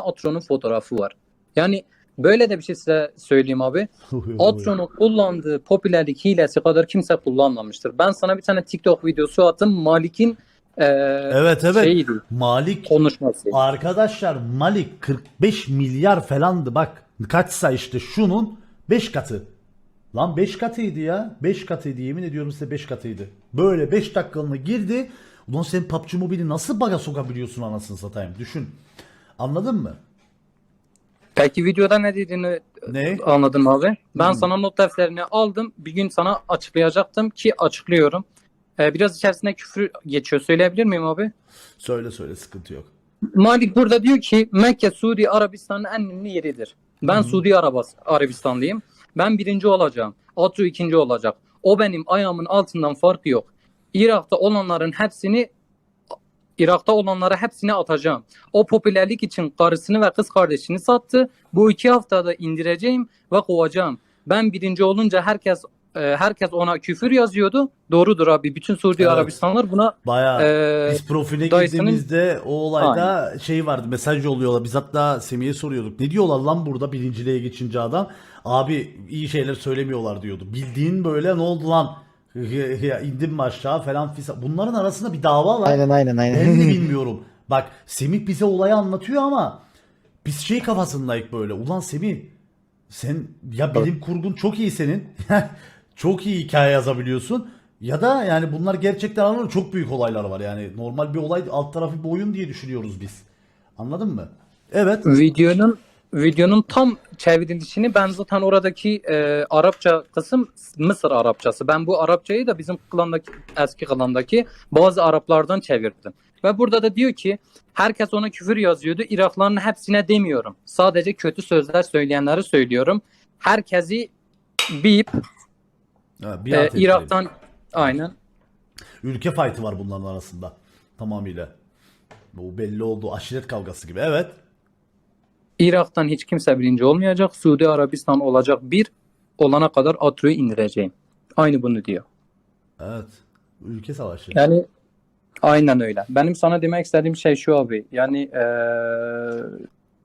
Atron'un fotoğrafı var. Yani böyle de bir şey size söyleyeyim abi. Atron'un kullandığı popülerlik hilesi kadar kimse kullanmamıştır. Ben sana bir tane TikTok videosu attım. Malik'in e, Evet evet. şeyiydi, Malik konuşması. arkadaşlar Malik 45 milyar falandı bak. Kaçsa işte şunun 5 katı. Lan 5 katıydı ya. 5 katıydı yemin ediyorum size 5 katıydı. Böyle 5 dakikalığına girdi. Ulan sen PUBG Mobile'i nasıl baga sokabiliyorsun anasını satayım düşün. Anladın mı? Peki videoda ne dediğini Ne? anladın mı abi? Ben Hmm. sana not defterini aldım. Bir gün sana açıklayacaktım ki açıklıyorum. E, biraz içerisinde küfür geçiyor. Söyleyebilir miyim abi? Söyle söyle sıkıntı yok. Malik burada diyor ki Mekke Suudi Arabistan'ın en ünlü yeridir. Ben Suudi Arabas Arabistanlıyım. Ben birinci olacağım. Atru ikinci olacak. O benim ayağımın altından farkı yok. Irak'ta olanların hepsini Irak'ta olanlara hepsini atacağım. O popülerlik için karısını ve kız kardeşini sattı. Bu iki haftada indireceğim ve kovacağım. Ben birinci olunca herkes e, herkes ona küfür yazıyordu. Doğrudur abi. Bütün Suudi Evet. Arabistanlar buna Baya e, biz profiline Dyson'ın- girdiğimizde o olayda şey vardı mesaj yolluyorlar. Biz hatta Semih'e soruyorduk. Ne diyorlar lan burada birinciliğe geçince adam? Abi iyi şeyler söylemiyorlar diyordu. Bildiğin böyle ne oldu lan? Ya indim mi aşağı falan filan. Bunların arasında bir dava var. Aynen aynen Ben de aynen. bilmiyorum. Bak Semih bize olayı anlatıyor ama biz şey kafasındayız böyle. Ulan Semih sen ya bilim kurgun çok iyi senin. çok iyi hikaye yazabiliyorsun. Ya da yani bunlar gerçekten anlamda çok büyük olaylar var. Yani normal bir olay alt tarafı bir oyun diye düşünüyoruz biz. Anladın mı? Evet. videonun videonun tam çevrilişini ben zaten oradaki e, Arapça kısım Mısır Arapçası. Ben bu Arapçayı da bizim klandaki eski klandaki bazı Araplardan çevirdim. Ve burada da diyor ki herkes ona küfür yazıyordu. Iraklıların hepsine demiyorum. Sadece kötü sözler söyleyenleri söylüyorum. Herkesi bip Ha, bir e. Irak'tan aynen Ülke fight'ı var bunların arasında. Tamamıyla. Bu belli oldu. Aşiret kavgası gibi. Evet. Irak'tan hiç kimse birinci olmayacak. Suudi Arabistan olacak bir olana kadar Atru'yu indireceğim. Aynı bunu diyor. Evet. Ülke savaşı. Yani aynen öyle. Benim sana demek istediğim şey şu abi. Yani eee,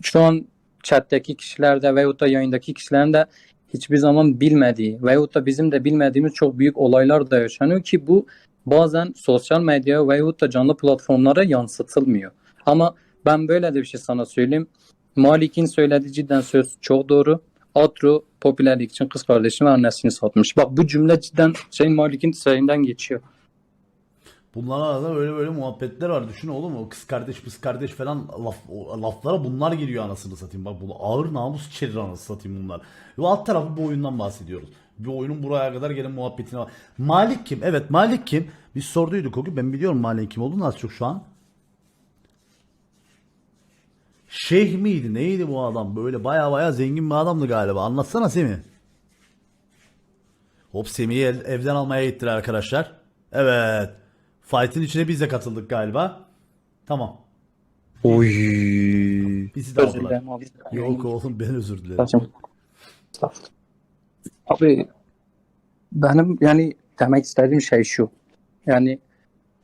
şu an chat'teki kişilerde veyahut da yayındaki kişilerin de hiçbir zaman bilmediği veyahut da bizim de bilmediğimiz çok büyük olaylar da yaşanıyor ki bu bazen sosyal medya veyahut da canlı platformlara yansıtılmıyor. Ama ben böyle de bir şey sana söyleyeyim. Malik'in söylediği cidden söz çok doğru. Atru popülerlik için kız kardeşini ve annesini satmış. Bak bu cümle cidden şey Malik'in şeyinden geçiyor. Bunların arasında böyle böyle muhabbetler var. Düşün oğlum o kız kardeş kız kardeş falan laf, laflara bunlar geliyor anasını satayım. Bak bunu ağır namus içerir anasını satayım bunlar. Ve alt tarafı bu oyundan bahsediyoruz. Bir oyunun buraya kadar gelen muhabbetine var. Malik kim? Evet Malik kim? Biz sorduyduk o gün. Ben biliyorum Malik'in kim olduğunu az çok şu an. Şeyh miydi? Neydi bu adam? Böyle baya baya zengin bir adamdı galiba. Anlatsana Semih. Hop Semih'i ev- evden almaya gittiler arkadaşlar. Evet. Fight'in içine biz de katıldık galiba. Tamam. Oy. Bizi de Özür aldılar. dilerim abi. Yok oğlum ben özür dilerim. Abi benim yani demek istediğim şey şu. Yani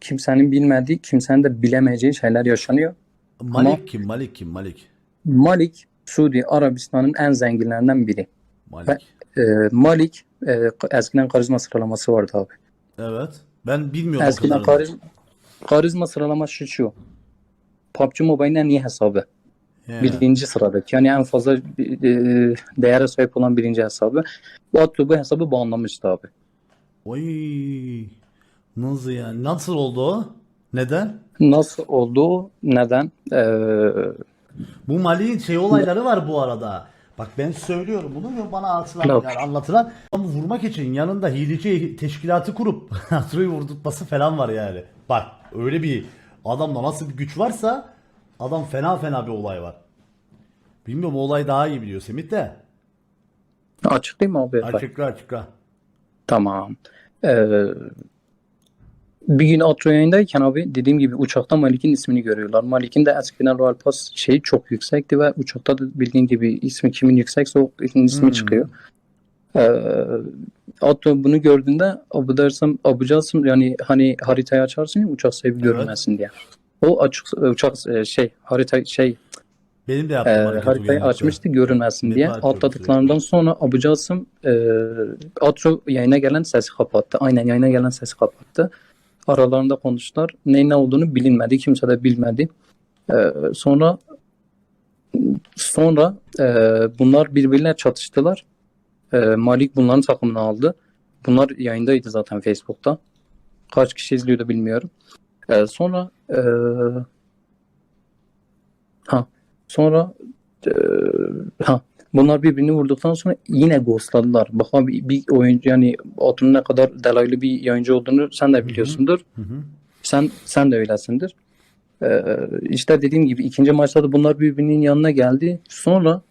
kimsenin bilmediği, kimsenin de bilemeyeceği şeyler yaşanıyor. Malik kim? Malik kim? Malik. Malik Suudi Arabistan'ın en zenginlerinden biri. Malik. Ee, Malik e, eskiden karizma sıralaması vardı abi. Evet. Ben bilmiyordum Eskiden karizma, karizma sıralaması şu. PUBG Mobile'in en iyi hesabı. He. Birinci sıradaki. Yani en fazla e, değere sahip olan birinci hesabı. Bu Atlu bu hesabı banlamıştı abi. Oy. Nasıl yani? Nasıl oldu o? Neden? Nasıl oldu? Neden? Ee, Bu Malik'in şey olayları var bu arada. Bak ben söylüyorum bunu ve bana atılan Yok. yani anlatılan ama vurmak için yanında hileci teşkilatı kurup Atro'yu vurdurtması falan var yani. Bak öyle bir adamda nasıl bir güç varsa adam fena fena bir olay var. Bilmiyorum o olay daha iyi biliyor Semih de. açıklayayım mı abi? Açıkla açıkla. Tamam. Ee, bir gün Atro yayındayken abi dediğim gibi uçakta Malik'in ismini görüyorlar. Malik'in de eskiden Royal Pass şeyi çok yüksekti ve uçakta da bildiğin gibi ismi kimin yüksekse o ismi Hmm. çıkıyor. Ee, Atro bunu gördüğünde Abu dersem Abu Casım yani hani haritayı açarsın ya uçak sahibi görünmesin diye. O açık uçak e, şey harita şey Benim de hareket o haritayı genellikle. açmıştı görünmesin Net diye. Atladıklarından sonra Abu Casım e, Atro yayına gelen sesi kapattı. Aynen yayına gelen sesi kapattı. Aralarında konuştular. Neyin ne olduğunu bilinmedi. Kimse de bilmedi. E, sonra sonra e, bunlar birbirine çatıştılar. E, Malik bunların takımını aldı. Bunlar yayındaydı zaten Facebook'ta. Kaç kişi izliyordu bilmiyorum. E, sonra e, ha sonra e, ha bunlar birbirini vurduktan sonra yine ghostladılar. Bak abi bir oyuncu yani Atun'un ne kadar delaylı bir yayıncı olduğunu sen de biliyorsundur. Hı hı. Sen sen de öylesindir. Ee, işte dediğim gibi ikinci maçta da bunlar birbirinin yanına geldi. Sonra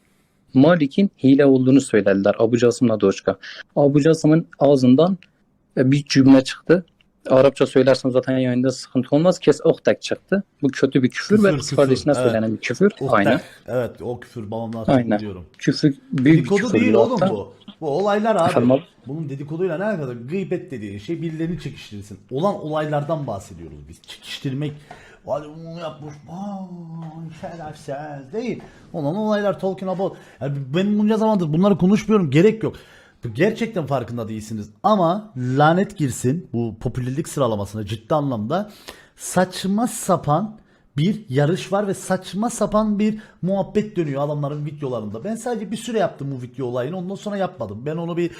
Malik'in hile olduğunu söylediler Abu Casım'la Doçka. Abu Casım'ın ağzından e, bir cümle çıktı. Arapça söylersem zaten yayında sıkıntı olmaz. Kes oktek çıktı. Bu kötü bir küfür, Küfür, ve kız küfür, kardeşine evet. söylenen bir küfür. Oh, Aynen. Evet o küfür babamdan Aynen. biliyorum. Küfür büyük bir Dedikodu küfür. değil oğlum hatta. bu. Bu olaylar abi. Tamam. Bunun dedikoduyla ne alakalı? Gıybet dediğin şey birilerini çekiştirirsin. Olan olaylardan bahsediyoruz biz. Çekiştirmek Hadi bunu yapmış. Şerefsiz değil. Olan olaylar talking about. Yani benim bunca zamandır bunları konuşmuyorum. Gerek yok. Gerçekten farkında değilsiniz. Ama lanet girsin bu popülerlik sıralamasına ciddi anlamda saçma sapan bir yarış var ve saçma sapan bir muhabbet dönüyor adamların videolarında. Ben sadece bir süre yaptım bu video olayını ondan sonra yapmadım. Ben onu bir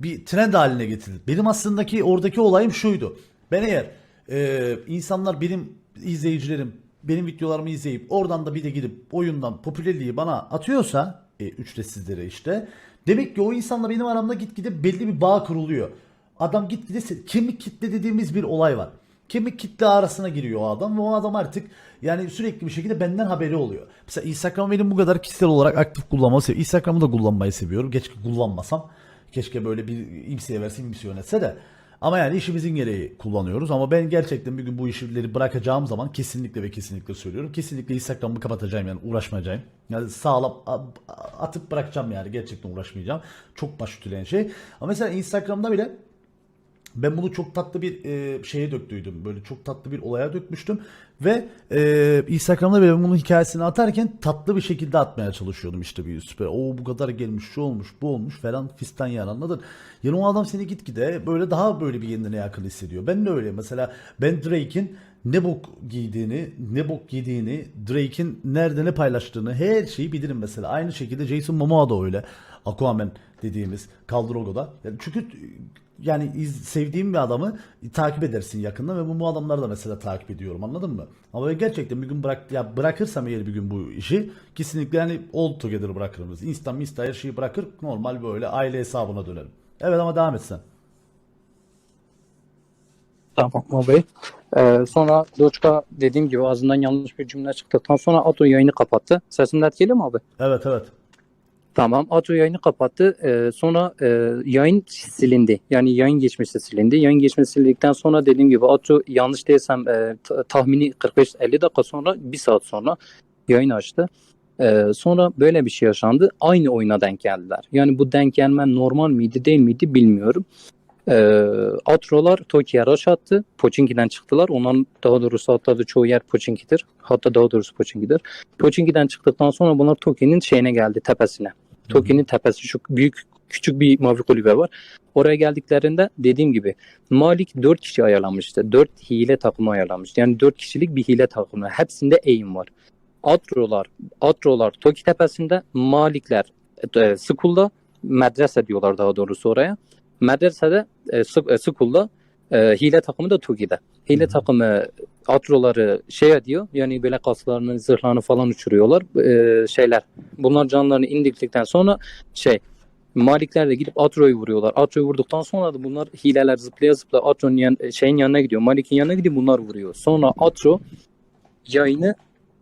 bir trend haline getirdim. Benim aslında ki oradaki olayım şuydu. Ben eğer e, insanlar benim izleyicilerim benim videolarımı izleyip oradan da bir de gidip oyundan popülerliği bana atıyorsa e, ücretsizlere işte demek ki o insanla benim aramda gitgide belli bir bağ kuruluyor. Adam gitgide kemik kitle dediğimiz bir olay var. Kemik kitle arasına giriyor o adam ve o adam artık yani sürekli bir şekilde benden haberi oluyor. Mesela Instagram benim bu kadar kişisel olarak aktif kullanmayı seviyorum. Instagram'ı da kullanmayı seviyorum. Keşke kullanmasam. Keşke böyle bir imsiye versin imsiye yönetse de. Ama yani işimizin gereği kullanıyoruz. Ama ben gerçekten bir gün bu işleri bırakacağım zaman kesinlikle ve kesinlikle söylüyorum. Kesinlikle Instagram'ı kapatacağım yani uğraşmayacağım. Yani sağlam atıp bırakacağım yani gerçekten uğraşmayacağım. Çok baş şey. Ama mesela Instagram'da bile ben bunu çok tatlı bir e, şeye döktüydüm. Böyle çok tatlı bir olaya dökmüştüm. Ve e, Instagram'da bile bunun hikayesini atarken tatlı bir şekilde atmaya çalışıyordum işte bir süper. O bu kadar gelmiş, şu olmuş, bu olmuş falan fistan yani anladın. Yani o adam seni gitgide böyle daha böyle bir kendine yakın hissediyor. Ben de öyle. Mesela ben Drake'in ne bok giydiğini, ne bok yediğini, Drake'in nerede ne paylaştığını her şeyi bilirim mesela. Aynı şekilde Jason Momoa da öyle. Aquaman dediğimiz Khal Drogo'da. Yani çünkü yani iz, sevdiğim bir adamı takip edersin yakında ve bu, bu adamları da mesela takip ediyorum anladın mı? Ama gerçekten bir gün bırak ya bırakırsam eğer bir gün bu işi kesinlikle yani all together bırakırım. biz. Insta, Insta her şeyi bırakır normal böyle aile hesabına dönerim. Evet ama devam et sen. Tamam abi. Ee, sonra Doçka dediğim gibi ağzından yanlış bir cümle çıktıktan sonra Ato yayını kapattı. Sesim net geliyor mu abi? Evet evet. Tamam. Ato yayını kapattı. Ee, sonra e, yayın silindi. Yani yayın geçmişi silindi. Yayın geçmişi silindikten sonra dediğim gibi Ato yanlış değilsem e, ta- tahmini 45-50 dakika sonra bir saat sonra yayın açtı. Ee, sonra böyle bir şey yaşandı. Aynı oyuna denk geldiler. Yani bu denk gelme normal miydi değil miydi bilmiyorum. Ee, Atrolar Tokyo'ya rush attı. Pochinki'den çıktılar. Onların daha doğrusu atladığı çoğu yer Pochinki'dir. Hatta daha doğrusu Pochinki'dir. Pochinki'den çıktıktan sonra bunlar Tokyo'nun şeyine geldi tepesine. Tokyo'nun tepesi şu büyük küçük bir mavi kulübe var. Oraya geldiklerinde dediğim gibi Malik 4 kişi ayarlamıştı. 4 hile takımı ayarlamıştı. Yani 4 kişilik bir hile takımı. Hepsinde aim var. Atrolar, Atrolar Toki tepesinde, Malikler e, Skull'da, medrese diyorlar daha doğrusu oraya. Medresede, e, Sk- e, Skull'da, e, hile takımı da Toki'de. Hile Hı hı. takımı Atroları şey ediyor. Yani böyle kaslarını, zırhlarını falan uçuruyorlar. E, şeyler. Bunlar canlarını indirdikten sonra şey Malikler de gidip Atro'yu vuruyorlar. Atro'yu vurduktan sonra da bunlar hileler zıplaya zıplaya Atro'nun yan, şeyin yanına gidiyor. Malik'in yanına gidiyor bunlar vuruyor. Sonra Atro yayını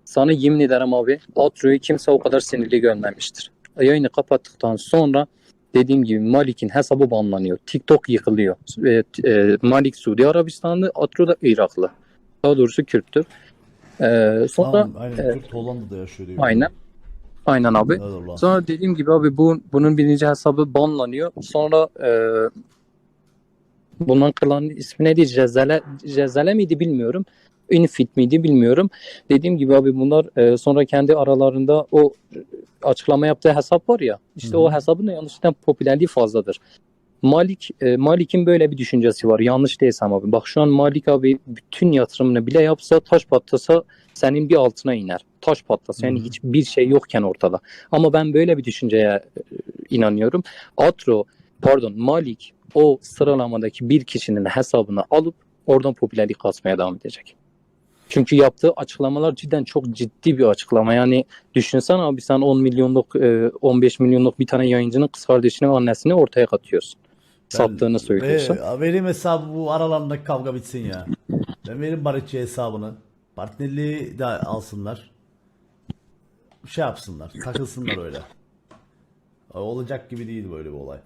sana yemin ederim abi Atro'yu kimse o kadar sinirli görmemiştir. Yayını kapattıktan sonra dediğim gibi Malik'in hesabı banlanıyor. TikTok yıkılıyor. E, e, Malik Suudi Arabistanlı, Atro da Iraklı. Daha doğrusu Kürttür. E, sonra Tamam, aynen. e, Kürt Hollanda'da yaşıyor diyor. aynen. Aynen abi. Sonra dediğim gibi abi bu bunun birinci hesabı banlanıyor. Sonra e, bundan kılan ismi neydi? Cezale, Cezale miydi bilmiyorum. Unifit miydi bilmiyorum. Dediğim gibi abi bunlar e, sonra kendi aralarında o açıklama yaptığı hesap var ya işte Hı hı. o hesabın da yanlışlıkla popülerliği fazladır. Malik e, Malik'in böyle bir düşüncesi var. Yanlış değilsem abi. Bak şu an Malik abi bütün yatırımını bile yapsa taş patlasa senin bir altına iner. Taş patlasa yani Hı hı. hiçbir şey yokken ortada. Ama ben böyle bir düşünceye e, inanıyorum. Atro pardon Malik o sıralamadaki bir kişinin hesabını alıp oradan popülerlik kasmaya devam edecek. Çünkü yaptığı açıklamalar cidden çok ciddi bir açıklama. Yani düşünsen abi sen 10 milyonluk, e, 15 milyonluk bir tane yayıncının kız kardeşini ve annesini ortaya katıyorsun. Sattığını söylüyorsun. Ve verim hesabı bu aralarındaki kavga bitsin ya. Ben verim Barışçı hesabını. Partnerliği de alsınlar. Şey yapsınlar. Takılsınlar öyle. Olacak gibi değil böyle bir olay.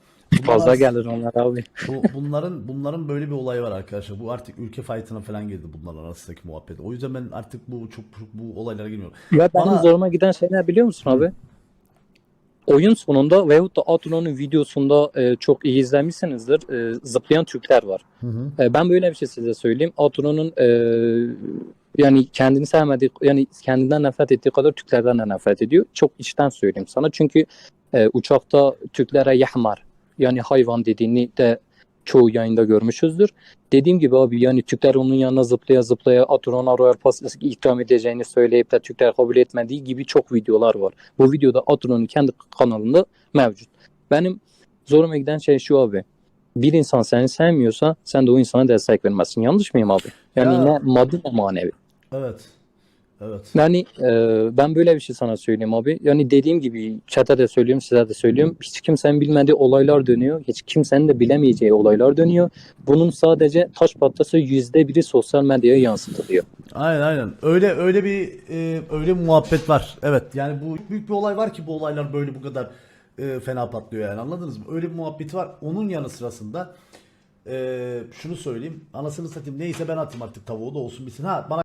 Bunlar Fazla as- gelir onlar abi. Bu, bunların bunların böyle bir olayı var arkadaşlar. Bu artık ülke fight'ına falan girdi bunların arasındaki muhabbet. O yüzden ben artık bu çok, bu olaylara girmiyorum. Ya benim Bana- zoruma giden şey ne biliyor musun abi? Oyun sonunda veyahut da Atro'nun videosunda e, çok iyi izlemişsinizdir. E, zıplayan Türkler var. Hı hı. E, ben böyle bir şey size söyleyeyim. Atro'nun e, yani kendini sevmediği, yani kendinden nefret ettiği kadar Türklerden de nefret ediyor. Çok içten söyleyeyim sana. Çünkü e, uçakta Türklere yahmar yani hayvan dediğini de çoğu yayında görmüşüzdür. Dediğim gibi abi yani Türkler onun yanına zıplaya zıplaya Atron'a Royal Pass ikram edeceğini söyleyip de Türkler kabul etmediği gibi çok videolar var. Bu videoda Atron'un kendi kanalında mevcut. Benim zoruma giden şey şu abi. Bir insan seni sevmiyorsa sen de o insana destek vermezsin. Yanlış mıyım abi? Yani Ya- ne maddi ne manevi. Evet. Evet. Yani e, ben böyle bir şey sana söyleyeyim abi. Yani dediğim gibi chat'e de söylüyorum size de söylüyorum. Hiç kimsenin bilmediği olaylar dönüyor. Hiç kimsenin de bilemeyeceği olaylar dönüyor. Bunun sadece taş patlası yüzde biri sosyal medyaya yansıtılıyor. Aynen aynen. Öyle öyle bir e, öyle bir muhabbet var. Evet. Yani bu büyük bir olay var ki bu olaylar böyle bu kadar e, fena patlıyor yani anladınız mı? Öyle bir muhabbeti var. Onun yanı sırasında e, şunu söyleyeyim. Anasını satayım neyse ben atayım artık tavuğu da olsun bitsin. Ha bana